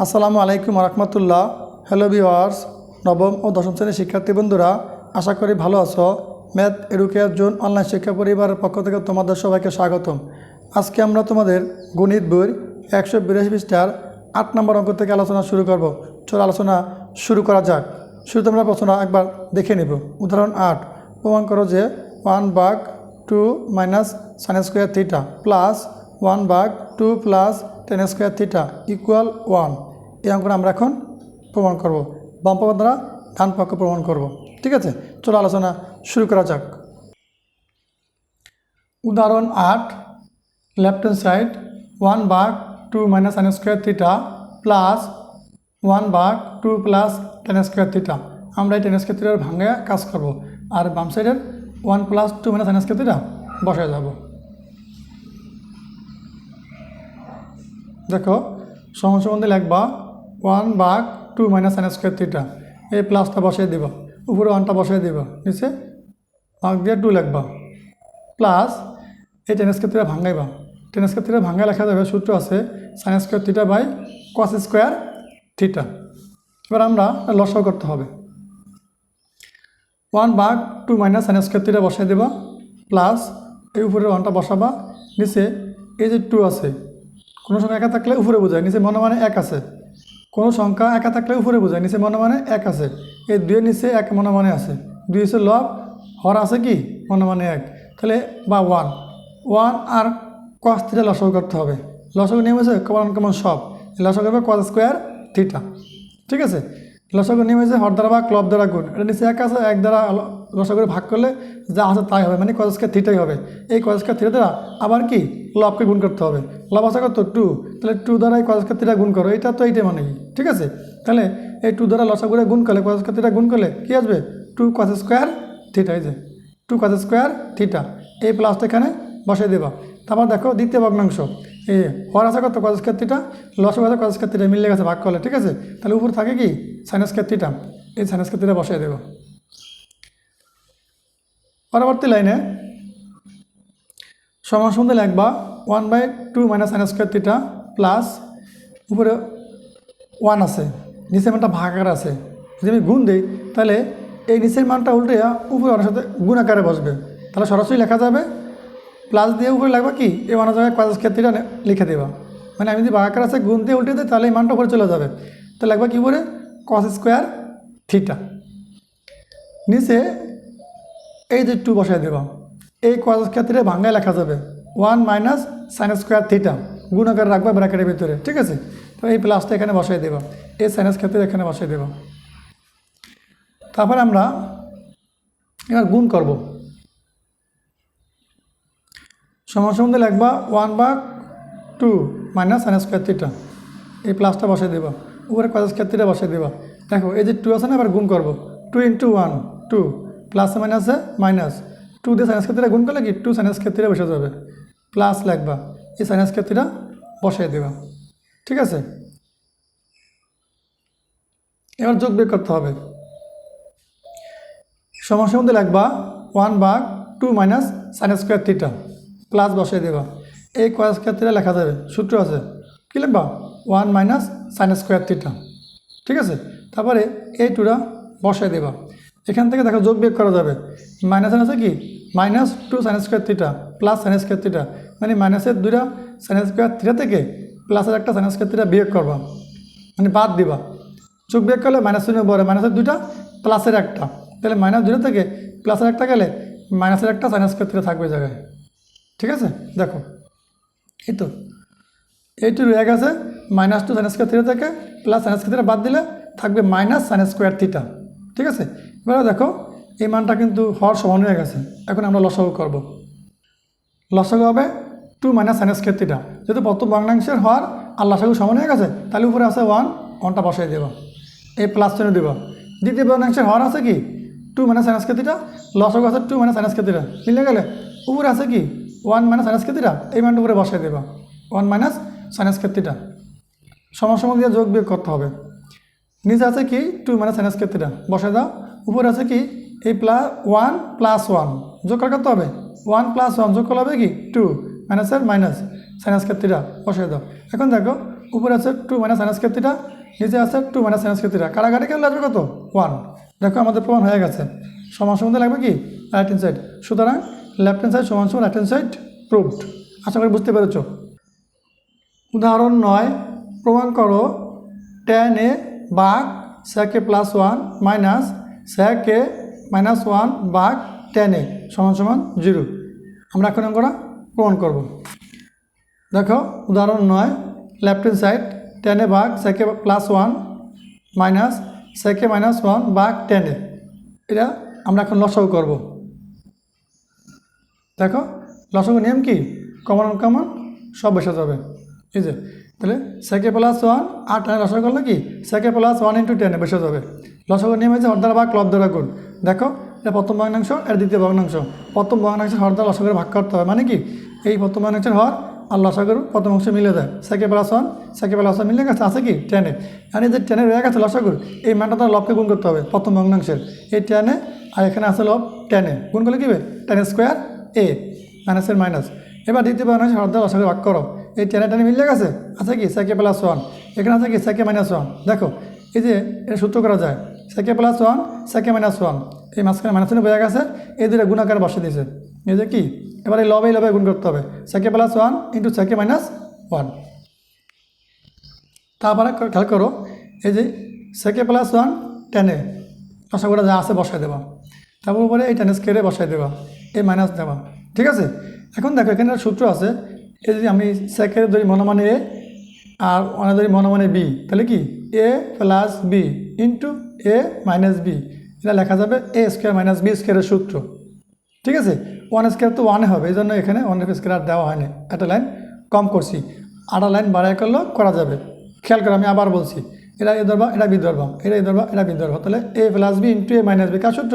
আসসালামু আলাইকুম রহমতুল্লাহ। Hello viewers নবম ও দশম শ্রেণির শিক্ষার্থী বন্ধুরা, আশা করি ভালো আছো। ম্যাথ এডুকেয়ার জোন অনলাইন শিক্ষা পরিবারের পক্ষ থেকে তোমাদের সবাইকে স্বাগতম। আজকে আমরা তোমাদের গণিত বই একশো বিরাশি পৃষ্ঠার আট নম্বর অঙ্ক থেকে আলোচনা শুরু করব। চলো আলোচনা শুরু করা যাক। শুরুতে আমরা প্রশ্ন একবার দেখে নিব। উদাহরণ আট, প্রমাণ করো যে ওয়ান বাঘ two minus sine square theta plus one বাঘ two plus tan square theta equal one এই অঙ্কটা আমরা এখন প্রমাণ করব। বাম পক্ষ দ্বারা ডান প্রমাণ করব। ঠিক আছে? চলো আলোচনা শুরু করা যাক। উদাহরণ আট লেফট হ্যান্ড সাইড ওয়ান বাঘ two minus sine square theta plus one বাঘ two plus tan square theta আমরা এই টেন স্কোয়ার থিটার ভাঙে কাজ করব। আর বাম সাইডের one plus two minus sine square theta বসে যাব। দেখো সম্বন্ধে লিখবা ওয়ান বাঘ two minus sine square theta এই প্লাসটা বসিয়ে দিব, উপরে ওয়ানটা বসিয়ে দিব, নিচে ভাগ দিয়ে টু লিখবা। প্লাস এই টেন স্কোয়ার থিটা ভাঙাইবা টেন স্কোয়ার থিটা ভাঙায় লেখা যাবে, সূত্র আছে sine square theta by cos square theta এবার আমরা লসাও করতে হবে। ওয়ান ভাগ two minus sine square theta বসাই দেবা প্লাস এই উপরে ওয়ানটা বসাবা, নিচে এই যে টু আছে কোনো সংখ্যা একা থাকলে উপরে বোঝায়, নিচে মনে মানে এক আছে। কোনো সংখ্যা একা থাকলে উপরে বোঝায়, নিচে মনে মানে এক আছে। এই দুইয়ের নিচে এক মনে মানে আছে। দুই হচ্ছে লব, হর আছে কি? মনে মানে এক। তাহলে বা ওয়ান। ওয়ান আর কস থিটা লসক করতে হবে। লসক নিয়ম হয়েছে কমন কমন সব। লসক হবে কস স্কোয়ার থিটা ঠিক আছে? লসক নিয়ম হয়েছে হর দ্বারা বা ক্লব দ্বারা গুণ। এটা নিচে এক আছে, এক দ্বারা লসকের ভাগ করলে যা আছে তাই হবে। মানে কস স্কোয়ার থিটাই হবে। এই কস স্কোয়ার থিটা দ্বারা আবার কি? লবকে গুণ করতে হবে। লব আছে কত টু তাহলে টু দ্বারা এই কস স্কোয়ার থিটা গুণ করো। এটা তো এইটা মানে ঠিক আছে? তাহলে এই টু দ্বারা লসাগুড়ে গুণ করলে কস স্কোয়ার থিটা গুণ করলে কী আসবে? টু কস স্কোয়ার থিটা এই যে টু কস স্কোয়ার থিটা এই প্লাসটা এখানে বসিয়ে দেবা। তারপর দেখো দ্বিতীয় ভগ্নাংশ এ হর আছে কত স্কোয়ার থিটা লস আছে স্কোয়ার মিলে গেছে, ভাগ করলে, ঠিক আছে? তাহলে উপর থাকে কি? সাইন স্কোয়ার এই সাইন স্কোয়ার থিটা বসিয়ে দেবো। পরবর্তী লাইনে সমান সন্ধে লিখবা one by two minus sine square theta plus উপরে ওয়ান আছে, নিচের মানটা ভাগাকার আছে। যদি আমি গুণ দিই, তাহলে এই নিচের মানটা উল্টে উপরে ওয়ানের সাথে গুণ আকারে বসবে। তাহলে সরাসরি লেখা যাবে প্লাস দিয়ে উপরে লাগবে কি? এই ওয়ানের জায়গায় কস স্কোয়ার থিটা লিখে দেবা। মানে আমি যদি ভাগাকার আছে, গুণ দিয়ে উল্টে দিই, তাহলে এই মানটা উপরে চলে যাবে। তো লাগবা কি উপরে? কস স্কোয়ার থিটা নিচে এই যে টু বসাই দেবা। এই কস ক্ষেত্রে ভাঙ্গায় লেখা যাবে one minus sine square theta গুণাকার রাখবা ব্র্যাকেটের ভিতরে, ঠিক আছে? তো এই প্লাসটা এখানে বসাই দেবা, এই সাইনাস ক্ষেত্রে এখানে বসাই দেবা। তারপর আমরা এবার গুণ করব। সমান সম্বন্ধে লিখবা ওয়ান বা two minus sine square theta এই প্লাসটা বসাই দেবা। উপরে কস স্কোয়ার থিটা বসাই দেবা। দেখো, এই যে টু আছে না, এবার গুণ করব। টু ইন্টু ওয়ান টু প্লাসে মাইনাসে মাইনাস টু দিয়ে সাইনাস ক্ষেত্রে গুণ করলে কি? টু সাইনাস ক্ষেত্রে বসে যাবে। প্লাস লাগবা। এই সাইনাস ক্ষেত্রটা বসাই দেবা। ঠিক আছে? এবার যোগ বিয়োগ করতে হবে। সমস্যার মধ্যে লাগবা ওয়ান ভাগ two minus sine square theta plus বসাই দেবা। এই কয়েস ক্ষেত্রে লেখা যাবে, সূত্র আছে। কী লিখবা one minus sine square theta ঠিক আছে? তারপরে এই টুটা বসাই দেবা। এখান থেকে দেখো যোগ বিয়োগ করা যাবে। মাইনাস আছে কি? Minus two sine square theta plus sine square theta মানে মাইনাসের দুইটা সাইন স্কোয়ার থিটা থেকে প্লাসের একটা সাইন স্কোয়ার থিটা বিয়োগ করবা। মানে বাদ দিবা। যোগ বিয়োগ করলে মাইনাস শূন্য পরে মাইনাসের দুইটা প্লাসের একটা। তাহলে মাইনাস দুটো থেকে প্লাসের একটা গেলে মাইনাসের একটা সাইন স্কোয়ার থিটা থাকবে জায়গায়। ঠিক আছে? দেখো। এই তো। এইটু রয়ে গেছে minus two sine square theta থেকে প্লাস সাইন স্কোয়ার থিটা বাদ দিলে থাকবে মাইনাস সাইন স্কোয়ার থিটা ঠিক আছে? এবারে দেখো, এই মানটা কিন্তু হওয়ার সমান হয়ে গেছে। এখন আমরা লসাগু করব। লসাগু হবে two minus sine square theta যেহেতু প্রথম বাংলাংশের হওয়ার আর লসাগু সমান হয়ে গেছে, তাহলে উপরে আছে ওয়ান ওয়ানটা বসাই দেবা। এই প্লাস চিহ্ন দেবা। দ্বিতীয় বাংলাংশের হওয়ার আছে কি? Two minus sine square theta লসাগু আছে two minus sine square theta মিলে গেলে উপরে আছে কি? One minus sine square theta এই মানটা উপরে বসাই দেবা। One minus sine square theta সমস্যা দিয়ে যোগ বিয়োগ করতে হবে। নিচে আছে কি? টু মাইনাস সাইনাস ক্ষেত্রেটা বসে দাও। উপরে আছে কি? এই প্লাস ওয়ান প্লাস ওয়ান। যোগ করা করতে হবে? ওয়ান প্লাস ওয়ান যোগ করলে হবে কি? টু। মাইনাসের মাইনাস। সাইনাস ক্ষেত্রেটা বসে দাও। এখন দেখো, উপরে আছে টু মাইনাস সাইনাস ক্ষেত্রটা, নিচে আছে টু মাইনাস সাইনাস ক্ষেত্রটা। কারাগারি কেউ লাগবে কত? ওয়ান। দেখো, আমাদের প্রমাণ হয়ে গেছে। সমান সমান লাগবে কি? রাইট হ্যান্ড সাইড সুতরাং লেফট হ্যান্ড সাইড সমান সমান রাইট হ্যান্ড সাইড প্রুভড আশা করি বুঝতে পেরেছ। উদাহরণ নয়। প্রমাণ করো। টেন এ বাঘ sec A plus one minus sec A minus one বাঘ টেন এ সমান সমান জিরো আমরা এখন অঙ্কটা প্রমাণ করব। দেখো, উদাহরণ নয় লেফট হ্যান্ড সাইড টেনে ভাগ sec A plus one minus sec A minus one ভাগ টেনে এটা আমরা এখন লসাগু করব। দেখো, লসাগু নিয়ম কি? কমন কমন সব বসে যাবে। এই যে, তাহলে সেকে প্লাস ওয়ান আর টেনে লসাগু করলে কি? সেকে প্লাস ওয়ান ইন্টু টেনে বসে যাবে। লসাগু নিয়ম হয়েছে হরদার ভাগ লব দ্বারা গুণ। দেখো, এটা প্রথম ভগ্নাংশ আর দ্বিতীয় ভগ্নাংশ। প্রথম ভগ্নাংশ হরদার লসাগুর ভাগ করতে হবে মানে কি? এই প্রথম ভগ্নাংশের হর আর লসাগুর প্রথম অংশ মিলে যায়। সেকে প্লাস ওয়ান সেকে মিলে গেছে, আছে কি? টেনে। আর এই যে টেনে রয়ে গেছে লসাগুর, এই মানটা তার লবকে গুণ করতে হবে প্রথম ভগ্নাংশের। এই টেনে, আর এখানে আছে লব টেনে। গুণ করলে কি হবে? টেন স্কোয়ার এ মাইনাসের মাইনাস এবার দ্বিতীয় ভগ্নাংশ হরদার লসাগুর ভাগ করো। এই টেনে টেনে মিলে গেছে, আছে কি? সেকে প্লাস ওয়ান। এখানে আছে কি? সেকে মাইনাস ওয়ান। দেখো, এই যে এটা সূত্র করা যায় sec A plus one sec A minus one. এই মাঝখানে মাইনাস বোঝা গেছে, এই দুটো গুণাকার বসে দিয়েছে। এই যে কি? এবার এই লবে লবে গুণ করতে হবে। Sec A plus one into sec A minus one. তারপরে খেয়াল করো, এই যে সেকে প্লাস ওয়ান টেনে রসাগুলো যা আছে বসায় দেবা। তারপর উপরে এই টেনে স্কেয়ারে বসায় দেবা, এই মাইনাস দেবা। ঠিক আছে? এখন দেখো, এখানে সূত্র আছে, এই যদি আমি সেকের ধরি মনে মানে এ আর অনেক ধরি মনে মানে বি। তাহলে কি? A plus B. Into A minus B এটা লেখা যাবে এ স্কোয়ার মাইনাস বি স্কোয়ারের সূত্র। ঠিক আছে? ওয়ান স্কোয়ার তো ওয়ানে হবে এই জন্য এখানে ওয়ান স্কোয়ার দেওয়া হয়নি। একটা লাইন কম করছি। আটা লাইন বাড়াই করলেও করা যাবে। খেয়াল করে, আমি আবার বলছি। এটা এ ধরবা, এটা বি ধরবা। এটা এ ধরবা, এটা বি ধরবা। তাহলে A plus B into A minus B কার সূত্র?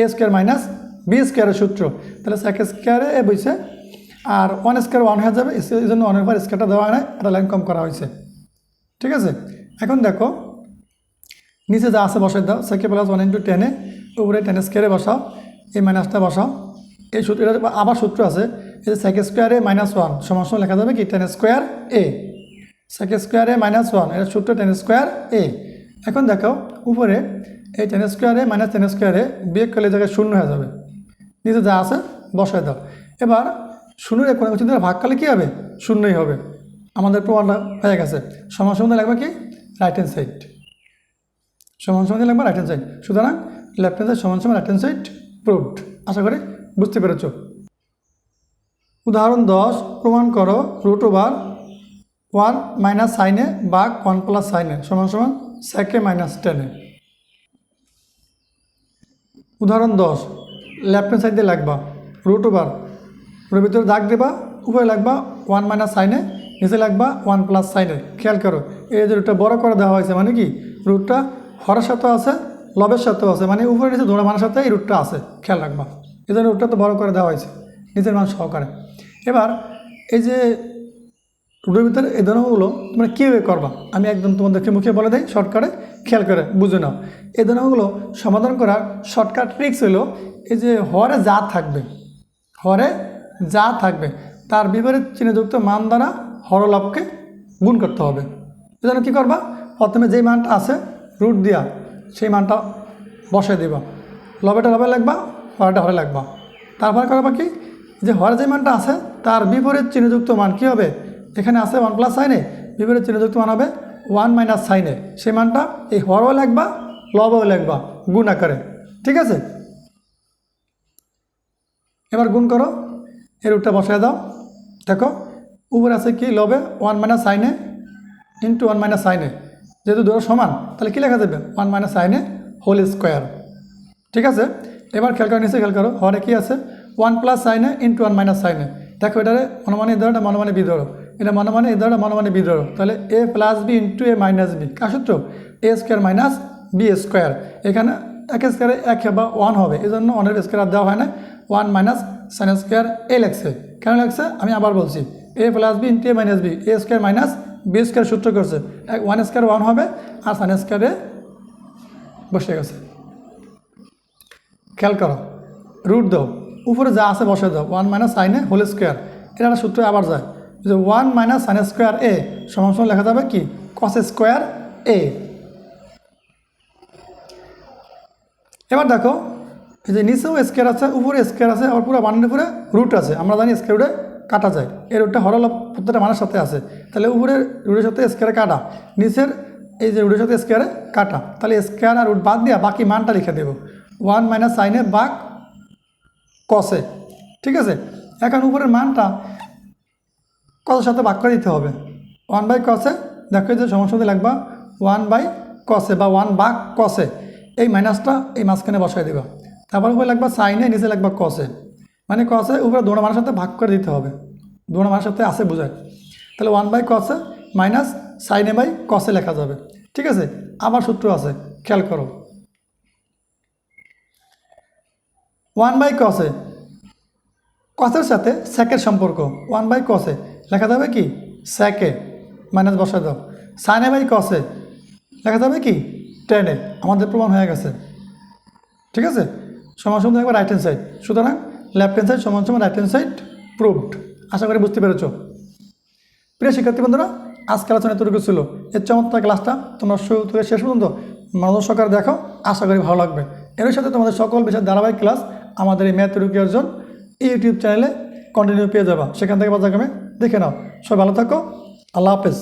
এ স্কোয়ার মাইনাস বি স্কোয়ারের সূত্র। তাহলে সেক স্কোয়ারে এ বইছে, আর ওয়ান স্কোয়ার ওয়ান হয়ে যাবে এই জন্য পর স্কোয়ারটা দেওয়া হয় না একটা লাইন কম করা হয়েছে। ঠিক আছে? এখন দেখো নিচে যা আছে বসাই দাও সেকে প্লাস ওয়ান ইন্টু টেনে উপরে টেন স্কোয়ারে বসাও, এই মাইনাসটা বসাও। এই সূত্র এটা আবার সূত্র আছে। এই যে সেকে স্কোয়ারে মাইনাস ওয়ান সমান লেখা যাবে কি? টেন স্কোয়ার এ সেকে স্কোয়ারে মাইনাস ওয়ান এটা সূত্র টেন স্কোয়ার এ এখন দেখো, উপরে এই টেন স্কোয়ারে মাইনাস টেন স্কোয়ারে বিয়োগ করলে জায়গায় শূন্য হয়ে যাবে। নিচে যা আছে বসায় দাও। এবার শূন্যের কোনো কিছু ভাগ করলে কী হবে? শূন্যই হবে। আমাদের প্রমাণটা হয়ে গেছে। সমান সমান লাগবে কি? রাইট হ্যান্ড সাইড সমান সমান লাগবে রাইট হ্যান্ড সাইড সুতরাং লেফট হ্যান্ড সাইড সমান সমান রাইট হ্যান্ড সাইড প্রুভড আশা করি বুঝতে পেরেছ। উদাহরণ দশ, প্রমাণ করো রুট ওভার ওয়ান মাইনাস সাইনে বা ওয়ান প্লাস সাইনে সমান সমান সেকে মাইনাস টেনে উদাহরণ দশ লেফট হ্যান্ড সাইড দিয়ে লাগবা। রুট ওভার ওর ভিতরে দাগ দেবা, উপরে লাগবা ওয়ান মাইনাস সাইনে নিচে লাগবা ওয়ান প্লাস সাইনে খেয়াল করো, এই যে রুটটা বড় করে দেওয়া হয়েছে মানে কি? রুটটা হরের সাথেও আছে লবের সাথেও আছে। মানে উপরে নিচে দোড়া মানের সাথে এই রুটটা আছে, খেয়াল রাখবা। জন্য রুটটা তো বড় করে দেওয়া হয়েছে, নিজের মান সহকারে। এবার এই যে রুটের ভিতরে এই ধরনগুলো তোমরা কীভাবে করবা? আমি একদম তোমাদেরকে মুখে বলে দিই শর্টকাটে খেয়াল করে বুঝে নাও। এই ধরনগুলো সমাধান করার শর্টকাট ট্রিক্স হলো, এই যে হরে যা থাকবে, হরে যা থাকবে, তার বিপরীত চিহ্নযুক্ত মান দ্বারা হরলাভকে গুণ করতে হবে। এজন্য কী করবা? প্রথমে যেই মানটা আছে রুট দিয়া সেই মানটা বসাই দিবা। লবেটা লবে লাগবা, হরেটা হরে লাগবা। তারপরে করবা কি যে হরে যে মানটা আছে, তার বিপরীত চিহ্নযুক্ত মান কী হবে? এখানে আছে ওয়ান প্লাস সাইনে বিপরীত চিহ্নযুক্ত মান হবে ওয়ান মাইনাস সাইনে সেই মানটা এই হরও লাগবা, লবও লাগবা, গুণ আকারে। ঠিক আছে? এবার গুণ করো এর রুটটা বসায় দাও। দেখো, উপরে আছে কি? লবে one minus sine A into one minus sine A যেহেতু দুটো সমান, তাহলে কী লেখা যাবে? One minus sine A whole square ঠিক আছে? এবার খেয়াল করো নিচে খেয়াল করো, হরে কি আছে? One plus sine A into one minus sine A দেখো এটারে মনোমানে এই ধরো মনোমানে বি ধরো এটা মনোমানে এই ধরো মনোমানে বি ধরো তাহলে A plus B into A minus B কার সূত্র? A square minus B square এখানে এক স্কোয়ারে এক বা ওয়ান হবে। এই জন্য ওয়ানের স্কোয়ার দেওয়া হয় না। ওয়ান মাইনাস সাইন স্কোয়ার এ লেখছে। কেন লেখছে? আমি আবার বলছি। A plus B into A minus B A square minus B square সূত্র করছে। এক ওয়ান স্কোয়ার ওয়ান হবে, আর সাইন স্কোয়ারে বসে গেছে। খেয়াল করো রুট দাও, উপরে যা আছে বসে দাও ওয়ান মাইনাস সাইনে হোল স্কোয়ার এটা একটা সূত্র আবার যায়, যে ওয়ান মাইনাস সাইন স্কোয়ার এ সমান সমান লেখা যাবে কি? কস স্কোয়ার এ এবার দেখো, এই যে নিচেও স্কোয়ার আছে, উপরে স্কোয়ার আছে, আবার পুরো বানের উপরে রুট আছে। আমরা জানি স্কোয়ার রুটে কাটা যায়। এই রুটটা হরল প্রত্যেকটা মানের সাথে আছে। তাহলে উপরের রুটের সাথে স্কোয়ারে কাটা। নিচের এই যে রুটের সাথে স্কোয়ারে কাটা। তাহলে স্কোয়ার আর রুট বাদ দিয়া বাকি মানটা লিখে দেবো। ওয়ান মাইনাস সাইনে বাঘ কসে ঠিক আছে? এখন উপরের মানটা কসের সাথে বাক করে দিতে হবে। ওয়ান বাই কসে দেখো যে সমস্যা লাগবা। ওয়ান বাই কসে বা ওয়ান বাঘ কসে এই মাইনাসটা এই মাঝখানে বসাই দেবা। তারপর উপরে লাগবা সাইনে নিচে লাগবা কসে মানে কসে উপরে দোনো মানের সাথে ভাগ করে দিতে হবে। দোনো মানের সাথে আছে বোঝায়। তাহলে ওয়ান বাই কসে মাইনাস সাইনে বাই কসে লেখা যাবে। ঠিক আছে? আবার সূত্র আছে, খেয়াল করো। ওয়ান বাই কসে কসের সাথে স্যাকের সম্পর্ক। ওয়ান বাই কসে লেখা যাবে কি? স্যাকে মাইনাস বসে দাও। সাইনে বাই কসে লেখা যাবে কি? টেনে আমাদের প্রমাণ হয়ে গেছে। ঠিক আছে? সমান একবার রাইট হ্যান্ড সাইড সুতরাং লেফট হ্যান্ড সাইড সমান সমান রাইট হ্যান্ড সাইড প্রুভড আশা করি বুঝতে পেরেছ। প্রিয় শিক্ষার্থী বন্ধুরা, আজকে আলোচনা এতটুকু ছিল। এর চমৎকার ক্লাসটা তোমরা শুরু থেকে শেষ পর্যন্ত মনোযোগ সহকারে দেখো। আশা করি ভালো লাগবে। এর সাথে তোমাদের সকল বিষয়ের ধারাবাহিক ক্লাস আমাদের এই ম্যাথ রুকি অর্জন এই ইউটিউব চ্যানেলে কন্টিনিউ পেয়ে যাবা। সেখান থেকে বাজার দেখে নাও। সবাই ভালো থাকো। আল্লাহ হাফেজ।